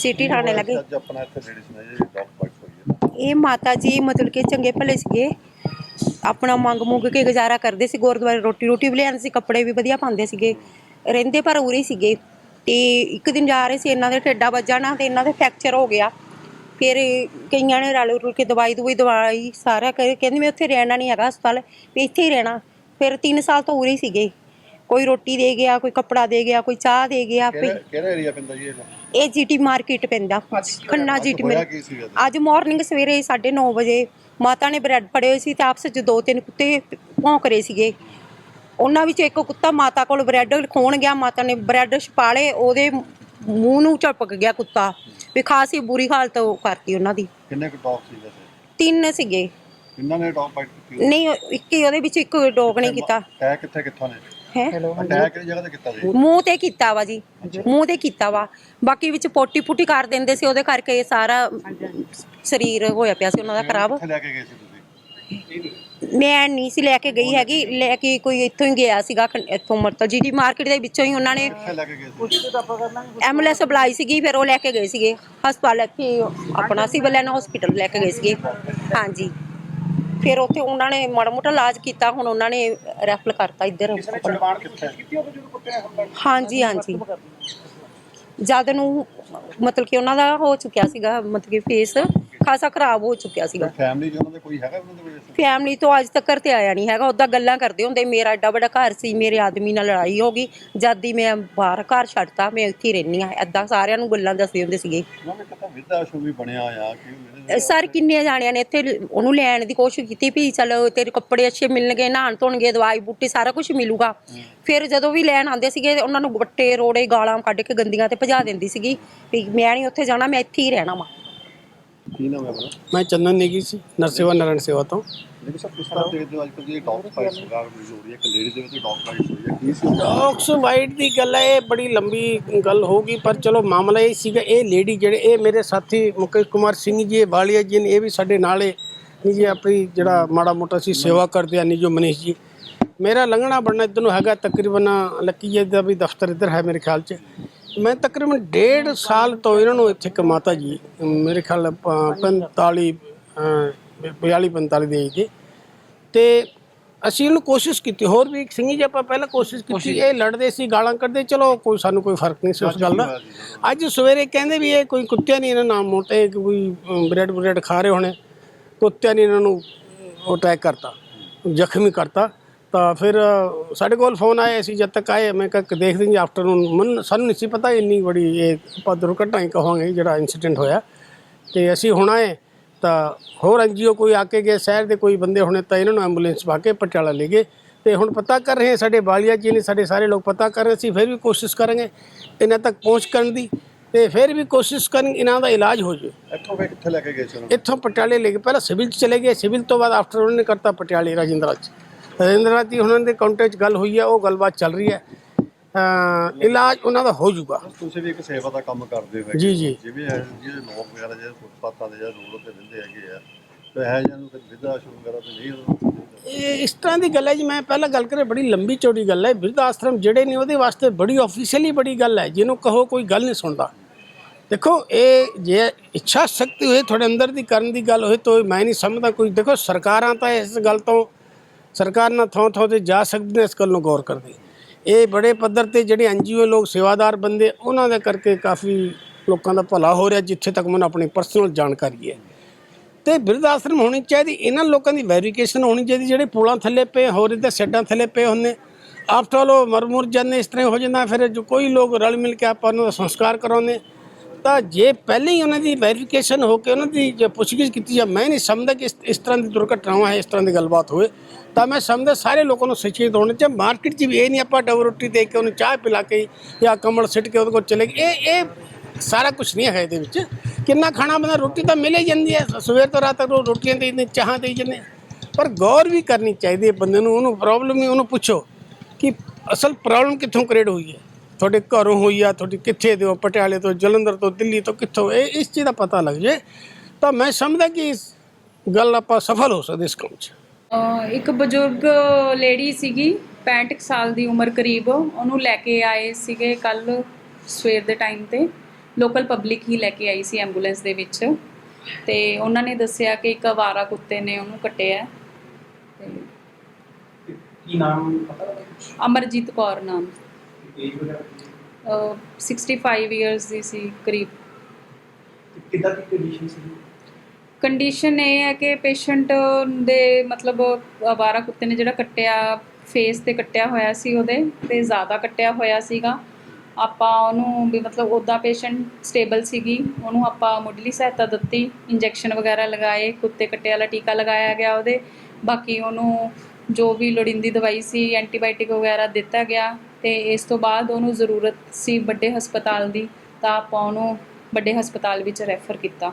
City ਥਾਣੇ ਲੱਗੇ। ਅੱਜ ਆਪਣਾ ਇੱਥੇ ਲੇਡੀਜ਼ ਨੇ ਜਿਹੜੀ ਡੌਗ ਬਾਈਟ ਹੋਈ ਹੈ। ਇਹ ਮਾਤਾ ਜੀ ਮਤਲਬ ਕਿ ਚੰਗੇ ਭਲੇ ਸੀਗੇ। ਆਪਣਾ ਮੰਗ ਮੁੰਗ ਕੇ ਗੁਜ਼ਾਰਾ ਕਰਦੇ ਸੀ ਗੁਰਦੁਆਰੇ ਰੋਟੀ ਰੋਟੀ ਵੀ ਲਿਆਉਂਦੇ ਸੀ ਕੱਪੜੇ ਵੀ ਵਧੀਆ ਪਾਉਂਦੇ ਸੀਗੇ। ਰਹਿੰਦੇ ਪਰ ਉਰੇ ਹੀ ਸੀਗੇ। ਤੇ ਇੱਕ ਦਿਨ ਜਾ ਰਹੇ ਸੀ ਇਹਨਾਂ ਦੇ ਠੇਡਾ ਵੱਜਾ ਨਾ ਤੇ ਇਹਨਾਂ ਦੇ ਫ੍ਰੈਕਚਰ ਹੋ ਗਿਆ। ਫਿਰ ਕਈਆਂ ਨੇ ਰਲ ਰੁਲ ਕੇ ਦਵਾਈ ਦਵਾਈ ਦਵਾਈ ਸਾਰਾ ਕਰੇ ਕਹਿੰਦੇ ਮੈਂ ਉੱਥੇ ਰਹਿਣਾ ਨਹੀਂ ਹੈਗਾ ਹਸਪਤਾਲ ਵੀ ਇੱਥੇ ਹੀ ਰਹਿਣਾ। ਫਿਰ 3 ਸਾਲ ਤੋਂ ਉਰੇ ਹੀ ਸੀਗੇ। ਕੋਈ ਰੋਟੀ ਦੇ ਗਿਆ ਕੋਈ ਕੱਪੜਾ ਦੇ ਗਿਆ ਕੋਈ ਚਾਹ ਦੇ ਗਿਆ ਕਿਹੜਾ ਕਿਹੜਾ ਏਰੀਆ ਪੈਂਦਾ ਜੀ ਇਹ ਇਹ ਜੀਟੀ ਮਾਰਕੀਟ ਪੈਂਦਾ ਖੰਨਾ ਜੀਟੀ ਹੋਇਆ ਕੀ? ਅੱਜ ਮਾਰਨਿੰਗ ਸਵੇਰੇ 9:30 ਵਜੇ ਮਾਤਾ ਨੇ ਬ੍ਰੈਡ ਫੜੇ ਹੋਏ ਸੀ ਤੇ ਆਪਸ ਵਿੱਚ ਦੋ ਤਿੰਨ ਕੁੱਤੇ ਭੌਂਕ ਰਹੇ ਸੀਗੇ। ਉਹਨਾਂ ਵਿੱਚ ਇੱਕ ਕੁੱਤਾ ਮਾਤਾ ਕੋਲ ਬ੍ਰੈਡ ਖੋਣ ਗਿਆ ਮਾਤਾ ਨੇ ਬ੍ਰੈਡ ਛਪਾਲੇ ਉਹਦੇ ਮੂੰਹ ਨੂੰ ਝਪਕ ਗਿਆ ਕੁੱਤਾ। ਵੀ ਖਾਸੀ ਬੁਰੀ ਹਾਲਤ ਉਹ ਕਰਤੀ ਉਹਨਾਂ ਦੀ। ਕਿੰਨੇ ਕੁ ਡੌਗ ਸੀ ਵੈਸੇ? ਤਿੰਨ ਸੀਗੇ। ਕਿੰਨਾਂ ਨੇ ਡੌਗ ਬਾਈਟ ਕੀਤੀ ਨਹੀਂ ਉਹ ਇੱਕ ਹੀ ਉਹਦੇ ਵਿੱਚ ਇੱਕ ਡੋਗ ਨਹੀਂ ਕੀਤਾ। ਅਟੈਕ ਕਿੱਥੇ ਕਿੱਥੋਂ ਨੇ? ਹੈ। ਅਟੈਕ ਕਿਹੜੀ ਜਗ੍ਹਾ ਤੇ ਕੀਤਾ ਜੀ ਮੂੰਹ ਤੇ ਕੀਤਾ ਵਾ ਜੀ। ਮੂੰਹ ਤੇ ਕੀਤਾ ਵਾ। ਬਾਕੀ ਵਿੱਚ ਪੋਟੀ ਪੁੱਟੀ ਕਰ ਦਿੰਦੇ ਸੀ ਉਹਦੇ ਕਰਕੇ ਇਹ ਸਾਰਾ ਸਰੀਰ ਹੋਇਆ ਪਿਆ ਸੀ ਉਹਨਾਂ ਦਾ ਖਰਾਬ। ਕਿੱਥੇ ਲੈ ਕੇ ਗਏ ਸੀ ਤੁਸੀਂ? ਮੈਂ ਨਹੀਂ ਸੀ ਲੈ ਕੇ ਗਈ ਹੈਗੀ। ਲੈ ਕੇ ਕੋਈ ਇੱਥੋਂ ਹੀ ਗਿਆ ਸੀਗਾ ਇੱਥੋਂ ਮਰਤਲ ਜੀਟੀ ਮਾਰਕੀਟ ਦੇ ਵਿੱਚੋਂ ਹੀ ਉਹਨਾਂ ਨੇ ਕਿੱਥੇ ਲੈ ਕੇ ਗਏ ਸੀ? ਐਂਬੂਲੈਂਸ ਬੁਲਾਈ ਸੀਗੀ ਫਿਰ ਉਹ ਲੈ ਕੇ ਗਏ ਸੀਗੇ। ਹਸਪਤਾਲ ਕਿ ਆਪਣਾ ਸਿਵਲ ਐਨ ਹਸਪੀਟਲ ਲੈ ਕੇ ਗਏ ਸੀਗੇ। ਹਾਂਜੀ। ਫਿਰ ਉੱਥੇ ਉਹਨਾਂ ਨੇ ਮਾੜਾ ਮੋਟਾ ਇਲਾਜ ਕੀਤਾ ਹੁਣ ਉਹਨਾਂ ਨੇ ਰੈਫਰ ਕਰਤਾ ਇੱਧਰ। ਹਾਂਜੀ ਹਾਂਜੀ। ਜਦ ਨੂੰ ਮਤਲਬ ਕਿ ਉਹਨਾਂ ਦਾ ਹੋ ਚੁੱਕਿਆ ਸੀਗਾ ਮਤਲਬ ਕਿ ਫੇਸ ਖਾਸਾ ਖਰਾਬ ਹੋ ਚੁੱਕਿਆ ਸੀਗਾ। ਫੈਮਿਲੀ ਉਹਨਾਂ ਦੇ ਕੋਈ ਹੈਗਾ ਉਹਨਾਂ ਦੇ ਵਿੱਚ ਫੈਮਿਲੀ ਤੋਂ ਅੱਜ ਤੱਕ ਤੇ ਆਇਆ ਨਹੀਂ ਹੈਗਾ ਉਦਾਂ ਗੱਲਾਂ ਕਰਦੇ ਹੁੰਦੇ ਮੇਰਾ ਏਡਾ ਵੱਡਾ ਘਰ ਸੀ ਮੇਰੇ ਆਦਮੀ ਨਾਲ ਲੜਾਈ ਹੋ ਗਈ ਜਦ ਦੀ ਮੈਂ ਬਾਹਰ ਘਰ ਛੱਡਤਾ ਮੈਂ ਇੱਥੇ ਹੀ ਰਹਿੰਦੀ ਆ ਐਦਾਂ ਸਾਰਿਆਂ ਨੂੰ ਗੱਲਾਂ ਦੱਸਦੇ ਹੁੰਦੇ ਸੀਗੇ। ਉਹਨਾਂ ਨੇ ਕਿਤਾ ਵਿਰਧ ਆਸ਼ਰਮ ਵੀ ਬਣਿਆ ਆ ਕਿ ਇਹਦੇ ਅਹ ਸਰ ਕਿੰਨੇ ਜਾਣਿਆਂ ਨੇ ਇੱਥੇ ਉਹਨੂੰ ਲੈਣ ਦੀ ਕੋਸ਼ਿਸ਼ ਕੀਤੀ ਵੀ ਚਲੋ ਤੇਰੇ ਕੱਪੜੇ ਅੱਛੇ ਮਿਲਣਗੇ ਨਹਾਣ ਧੋਣਗੇ ਦਵਾਈ ਬੂਟੀ ਸਾਰਾ ਕੁਝ ਮਿਲੂਗਾ। ਫਿਰ ਜਦੋਂ ਵੀ ਲੈਣ ਆਉਂਦੇ ਸੀਗੇ ਉਹਨਾਂ ਨੂੰ ਵੱਟੇ ਰੋੜੇ ਗਾਲਾਂ ਕੱਢ ਕੇ ਗੰਦੀਆਂ ਤੇ ਭਜਾ ਦਿੰਦੀ ਸੀਗੀ ਵੀ ਮੈਂ ਨਹੀਂ ਉੱਥੇ ਜਾਣਾ ਮੈਂ ਇੱਥੇ ਹੀ ਰਹਿਣਾ ਵਾ। ਕੀ ਨਾਮ ਹੈ ਆਪਣਾ? ਮੈਂ ਚੰਦਨ ਨੇਗੀ ਸੀ ਨਰਸੇਵਾ ਨਾਰਾਇਣ ਸੇਵਾ ਤੋਂ। ਲੇਕਿਨ ਸਭ ਕਿਸ ਤਰ੍ਹਾਂ ਦੇਖਦੇ ਹੋ ਅੱਜ ਕੱਲ੍ਹ ਜਿਹੜੀ ਡੌਗ ਬਾਈਟ ਸਰਕਾਰ ਦੀ ਹੋ ਰਹੀ ਹੈ ਇੱਕ ਲੇਡੀ ਦੇ ਵਿੱਚ ਡੌਗ ਬਾਈਟ ਹੋਈ ਹੈ ਕੀ ਸੀ ਡੌਗਸ ਵਾਈਟ ਦੀ ਗੱਲ ਹੈ ਇਹ ਬੜੀ ਲੰਬੀ ਗੱਲ ਹੋਊਗੀ ਪਰ ਚਲੋ ਮਾਮਲਾ ਇਹ ਸੀਗਾ ਇਹ ਲੇਡੀ ਜਿਹੜੇ ਇਹ ਮੇਰੇ ਸਾਥੀ ਮੁਕੇਸ਼ ਕੁਮਾਰ ਸਿੰਘ ਜੀ ਵਾਲੀਆ ਜੀ ਨੇ ਇਹ ਵੀ ਸਾਡੇ ਨਾਲੇ ਨਹੀਂ ਜੀ ਆਪਣੀ ਜਿਹੜਾ ਮਾੜਾ ਮੋਟਾ ਸੀ ਸੇਵਾ ਕਰਦੇ ਆ ਜੋ ਮਨੀਸ਼ ਜੀ। ਮੇਰਾ ਲੰਘਣਾ ਬਣਨਾ ਇੱਧਰ ਨੂੰ ਹੈਗਾ ਤਕਰੀਬਨ ਲੱਕੀ ਜੀ ਦਾ ਵੀ ਦਫ਼ਤਰ ਇੱਧਰ ਹੈ ਮੇਰੇ ਖਿਆਲ 'ਚ। ਮੈਂ ਤਕਰੀਬਨ ਡੇਢ ਸਾਲ ਤੋਂ ਇਹਨਾਂ ਨੂੰ ਇੱਥੇ ਇੱਕ ਮਾਤਾ ਜੀ ਮੇਰੇ ਖਿਆਲ ਪ- 45 ਅ, 42 45 ਦੇ ਦੇ। ਤੇ ਅਸੀਂ ਇਹਨੂੰ ਕੋਸ਼ਿਸ਼ ਕੀਤੀ ਹੋਰ ਵੀ ਸਿੰਘ ਜੀ ਆਪਾਂ ਪਹਿਲਾਂ ਕੋਸ਼ਿਸ਼ ਕੀਤੀ ਇਹ ਲੜਦੇ ਸੀ ਗਾਲਾਂ ਕੱਢਦੇ ਚਲੋ ਕੋਈ ਸਾਨੂੰ ਕੋਈ ਫ਼ਰਕ ਨਹੀਂ ਸੀ ਉਸ ਗੱਲ ਦਾ। ਅੱਜ ਸਵੇਰੇ ਕਹਿੰਦੇ ਵੀ ਇਹ ਕੋਈ ਕੁੱਤਿਆਂ ਨਹੀਂ ਇਹਨਾਂ ਨਾਮ ਮੋਟੇ ਕੋਈ ਬ੍ਰੈਡ ਬ੍ਰੈਡ ਖਾ ਰਹੇ ਹੋਣੇ ਕੁੱਤਿਆਂ ਨੇ ਇਹਨਾਂ ਨੂੰ ਅਟੈਕ ਕਰਤਾ ਜ਼ਖਮੀ ਕਰਤਾ। ਤਾਂ ਫਿਰ ਸਾਡੇ ਕੋਲ ਫੋਨ ਆਏ ਅਸੀਂ ਜਦ ਤੱਕ ਆਏ। ਮੈਂ ਕਿਹਾ ਦੇਖਦੇ ਜੀ ਆਫਟਰਨੂਨ ਮਨ ਸਾਨੂੰ ਨਹੀਂ ਸੀ ਪਤਾ ਇੰਨੀ ਬੜੀ ਇਹ ਆਪਾਂ ਦੁਰਘਟਨਾ ਹੀ ਕਹਾਂਗੇ ਜਿਹੜਾ ਇਨਸੀਡੈਂਟ ਹੋਇਆ। ਤੇ ਅਸੀਂ ਹੁਣ ਆਏ ਤਾਂ ਹੋਰ ਐਨਜੀਓ ਕੋਈ ਆ ਕੇ ਗਏ ਸ਼ਹਿਰ ਦੇ ਕੋਈ ਬੰਦੇ ਹੋਣੇ ਤਾਂ ਇਹਨਾਂ ਨੂੰ ਐਂਬੂਲੈਂਸ ਪਾ ਕੇ ਪਟਿਆਲਾ ਲੈ ਗਏ। ਤੇ ਹੁਣ ਪਤਾ ਕਰ ਰਹੇ ਹਾਂ ਸਾਡੇ ਬਾਲੀਆ ਜੀ ਨੇ ਸਾਡੇ ਸਾਰੇ ਲੋਕ ਪਤਾ ਕਰ ਰਹੇ ਸੀ ਫਿਰ ਵੀ ਕੋਸ਼ਿਸ਼ ਕਰਾਂਗੇ ਇਹਨਾਂ ਤੱਕ ਪਹੁੰਚ ਕਰਨ ਦੀ। ਤੇ ਫਿਰ ਵੀ ਕੋਸ਼ਿਸ਼ ਕਰਾਂਗੇ ਇਹਨਾਂ ਦਾ ਇਲਾਜ ਹੋ ਜਾਵੇ। ਇੱਥੋਂ ਵੇ ਕਿੱਥੇ ਲੈ ਕੇ ਗਏ ਸੀ ਇੱਥੋਂ ਪਟਿਆਲੇ ਲੈ ਕੇ ਪਹਿਲਾਂ ਸਿਵਲ ਚ ਚਲੇ ਗਏ। ਸਿਵਲ ਤੋਂ ਬਾਅਦ ਆਫਟਰ ਉਹਨਾਂ ਕਰਤਾ ਪਟਿਆਲੇ ਰਾਜਿੰਦਰਾ ਚ। ਰਾਜਿੰਦਰਾ ਦੀ ਉਹਨਾਂ ਦੇ ਚ ਗੱਲ ਹੋਈ ਹੈ ਉਹ ਗੱਲਬਾਤ ਚੱਲ ਰਹੀ ਹੈ। ਅ ਇਲਾਜ ਉਹਨਾਂ ਦਾ ਹੋ ਜਾਊਗਾ। ਤੁਸੀਂ ਵੀ ਇੱਕ ਸੇਵਾ ਦਾ ਕੰਮ ਕਰਦੇ ਹੋ। ਜੀ ਜੀ। ਜਿਵੇਂ ਇਹ ਜਿਹੜੇ ਲੋਕ ਵਗੈਰਾ ਜਿਹੜੇ ਫੁੱਟਪਾਥਾਂ ਦੇ ਜਾਂ ਰੋਡ ਤੇ ਰਹਿੰਦੇ ਹੈਗੇ ਆ ਤੇ ਇਹ ਜਿਹਨੂੰ ਤੇ ਵਿਰਧ ਆਸ਼ਰਮ ਵਗੈਰਾ ਤੇ ਨਹੀਂ ਉਹਨਾਂ ਨੂੰ ਇਹ ਇਸ ਤਰ੍ਹਾਂ ਦੀ ਗੱਲ ਹੈ ਜੀ ਮੈਂ ਪਹਿਲਾਂ ਗੱਲ ਕਰੇ ਬੜੀ ਲੰਬੀ ਚੌੜੀ ਗੱਲ ਹੈ। ਬਿਰਧ ਆਸ਼ਰਮ ਜਿਹੜੇ ਨੇ ਉਹਦੇ ਵਾਸਤੇ ਬੜੀ ਆਫੀਸ਼ੀਅਲੀ ਬੜੀ ਗੱਲ ਹੈ ਜਿਹਨੂੰ ਕਹੋ ਕੋਈ ਗੱਲ ਨਹੀਂ ਸੁਣਦਾ। ਦੇਖੋ ਇਹ ਜੇ ਇੱਛਾ ਸ਼ਕਤੀ ਹੋਏ ਤੁਹਾਡੇ ਅੰਦਰ ਦੀ ਕਰਨ ਦੀ ਗੱਲ ਹੋਏ ਤਾਂ ਮੈਂ ਨਹੀਂ ਸਮਝਦਾ ਕੋਈ। ਦੇਖੋ ਸਰਕਾਰਾਂ ਤਾਂ ਇਸ ਗੱਲ ਤੋਂ ਸਰਕਾਰ ਨਾਲ ਥਾਂ ਥਾਂ ਤੇ ਜਾ ਸਕਦੇ ਨੇ ਇਸ ਗੱਲ ਨੂੰ ਗੌਰ ਕਰਦੇ। ਇਹ ਬੜੇ ਪੱਧਰ ਤੇ ਜਿਹੜੇ ਐਨਜੀਓ ਲੋਕ, ਸੇਵਾਦਾਰ ਬੰਦੇ, ਉਹਨਾਂ ਦੇ ਕਰਕੇ ਕਾਫੀ ਲੋਕਾਂ ਦਾ ਭਲਾ ਹੋ ਰਿਹਾ, ਜਿੱਥੇ ਤੱਕ ਮੈਨੂੰ ਆਪਣੀ ਪਰਸਨਲ ਜਾਣਕਾਰੀ ਹੈ। ਤੇ ਬਿਰਧ ਆਸ਼ਰਮ ਹੋਣੀ ਚਾਹੀਦੀ, ਇਹਨਾਂ ਲੋਕਾਂ ਦੀ ਵੈਰੀਫਿਕੇਸ਼ਨ ਹੋਣੀ ਚਾਹੀਦੀ, ਜਿਹੜੇ ਪੁਲਾਂ ਥੱਲੇ ਪਏ, ਹੋਰ ਇਹਦੇ ਸੈੱਡਾਂ ਥੱਲੇ ਪਏ ਹੁੰਦੇ। ਆਫਟਰ ਆਲ ਉਹ ਮਰਮੁਰ ਜਾਂਦੇ, ਇਸ ਤਰ੍ਹਾਂ ਹੀ ਹੋ ਜਾਂਦਾ, ਫਿਰ ਜੋ ਕੋਈ ਲੋਕ ਰਲ ਮਿਲ ਕੇ ਆਪਾਂ ਉਹਨਾਂ ਦਾ ਸੰਸਕਾਰ ਕਰਾਉਂਦੇ। ਤਾਂ ਜੇ ਪਹਿਲੇ ਹੀ ਉਹਨਾਂ ਦੀ ਵੈਰੀਫਿਕੇਸ਼ਨ ਹੋ ਕੇ ਉਹਨਾਂ ਦੀ ਜੇ ਪੁੱਛਗਿੱਛ ਕੀਤੀ ਜਾ ਮੈਂ ਨਹੀਂ ਸਮਝਦਾ ਕਿ ਇਸ ਇਸ ਤਰ੍ਹਾਂ ਦੀ ਦੁਰਘਟਨਾਵਾਂ ਹੈ, ਇਸ ਤਰ੍ਹਾਂ ਦੀ ਗੱਲਬਾਤ ਹੋਵੇ, ਤਾਂ ਮੈਂ ਸਮਝਦਾ ਸਾਰੇ ਲੋਕਾਂ ਨੂੰ ਸੁਚੇਤ ਹੋਣਾ ਚਾਹੀਦਾ ਮਾਰਕੀਟ 'ਚ ਵੀ ਇਹ ਨਹੀਂ ਆਪਾਂ ਡਬਲ ਰੋਟੀ ਦੇ ਕੇ ਉਹਨੂੰ ਚਾਹ ਪਿਲਾ ਕੇ ਜਾਂ ਕਮਲ ਸਿੱਟ ਕੇ ਉਹਦੇ ਕੋਲ ਚਲੇ ਗਏ। ਇਹ ਇਹ ਸਾਰਾ ਕੁਝ ਨਹੀਂ ਹੈ ਇਹਦੇ ਵਿੱਚ। ਕਿੰਨਾ ਖਾਣਾ ਬੰਦਾ ਰੋਟੀ ਤਾਂ ਮਿਲ ਹੀ ਜਾਂਦੀ ਹੈ। ਸਵੇਰ ਤੋਂ ਰਾਤ ਤੱਕ ਉਹ ਰੋਟੀਆਂ ਦੇ ਦਿੰਦੇ, ਚਾਹਾਂ ਦੇ ਜਾਂਦੇ। ਆ। ਪਰ ਗੌਰ ਵੀ ਕਰਨੀ ਚਾਹੀਦੀ ਹੈ ਬੰਦੇ ਨੂੰ, ਉਹਨੂੰ ਪ੍ਰੋਬਲਮ ਹੀ ਉਹਨੂੰ ਪੁੱਛੋ ਕਿ ਅਸਲ ਪ੍ਰੋਬਲਮ ਕਿੱਥੋਂ ਕ੍ਰੀਏਟ ਹੋਈ ਹੈ। ਤੁਹਾਡੇ ਘਰੋਂ ਹੋਈ ਆ ਤੁਹਾਡੀ ਕਿੱਥੇ ਦੇ ਹੋ? ਪਟਿਆਲੇ ਤੋਂ ਜਲੰਧਰ ਤੋਂ ਦਿੱਲੀ ਤੋਂ ਕਿੱਥੋਂ? ਇਹ ਇਸ ਚੀਜ਼ ਦਾ ਪਤਾ ਲੱਗ ਜੇ ਤਾਂ ਮੈਂ ਸਮਝਦਾ ਕਿ ਇਸ ਗੱਲ ਆਪਾਂ ਸਫਲ ਹੋ ਸਕਦੇ ਇਸ ਕੰਮ 'ਚ। ਇੱਕ ਬਜ਼ੁਰਗ ਲੇਡੀ ਸੀਗੀ 65 ਕੁ ਸਾਲ ਦੀ ਉਮਰ ਕਰੀਬ ਉਹਨੂੰ ਲੈ ਕੇ ਆਏ ਸੀਗੇ ਕੱਲ ਸਵੇਰ ਦੇ ਟਾਈਮ ਤੇ। ਲੋਕਲ ਪਬਲਿਕ ਹੀ ਲੈ ਕੇ ਆਈ ਸੀ ਐਂਬੂਲੈਂਸ ਦੇ ਵਿੱਚ। ਤੇ ਉਹਨਾਂ ਨੇ ਦੱਸਿਆ ਕਿ ਇੱਕ ਅਵਾਰਾ ਕੁੱਤੇ ਨੇ ਉਹਨੂੰ ਕੱਟਿਆ। ਕੀ ਨਾਮ ਪਤਾ? ਅਮਰਜੀਤ ਕੌਰ ਨਾਮ। ਏਜ ਵਗੈਰਾ ਕਿੰਨੀ? ਅਹ 65 ਇਅਰਸ ਦੀ ਸੀ ਕਰੀਬ। ਤੇ ਕਿੱਦਾਂ ਦੀ ਕੰਡੀਸ਼ਨ ਸੀ? ਕੰਡੀਸ਼ਨ ਇਹ ਹੈ ਕਿ ਪੇਸ਼ੈਂਟ ਦੇ ਮਤਲਬ ਅਵਾਰਾ ਕੁੱਤੇ ਨੇ ਜਿਹੜਾ ਕੱਟਿਆ ਫੇਸ ਤੇ ਕੱਟਿਆ ਹੋਇਆ ਸੀ ਉਹਦੇ ਤੇ ਜ਼ਿਆਦਾ ਕੱਟਿਆ ਹੋਇਆ ਸੀਗਾ। ਆਪਾਂ ਉਹਨੂੰ ਵੀ ਮਤਲਬ ਉਹਦਾ ਪੇਸ਼ੈਂਟ ਸਟੇਬਲ ਸੀਗੀ ਉਹਨੂੰ ਆਪਾਂ ਮੁੱਢਲੀ ਸਹਾਇਤਾ ਦਿੱਤੀ ਇੰਜੈਕਸ਼ਨ ਵਗੈਰਾ ਲਗਾਏ ਕੁੱਤੇ ਕੱਟੇ ਵਾਲਾ ਟੀਕਾ ਲਗਾਇਆ ਗਿਆ ਉਹਦੇ। ਬਾਕੀ ਉਹਨੂੰ ਜੋ ਵੀ ਲੋੜੀਂਦੀ ਦਵਾਈ ਸੀ ਐਂਟੀਬਾਇਓਟਿਕ ਵਗੈਰਾ ਦਿੱਤਾ ਗਿਆ। ਤੇ ਇਸ ਤੋਂ ਬਾਅਦ ਉਹਨੂੰ ਜ਼ਰੂਰਤ ਸੀ ਵੱਡੇ ਹਸਪਤਾਲ ਦੀ, ਤਾਂ ਆਪਾਂ ਉਹਨੂੰ ਵੱਡੇ ਹਸਪਤਾਲ ਵਿੱਚ ਰੈਫਰ ਕੀਤਾ।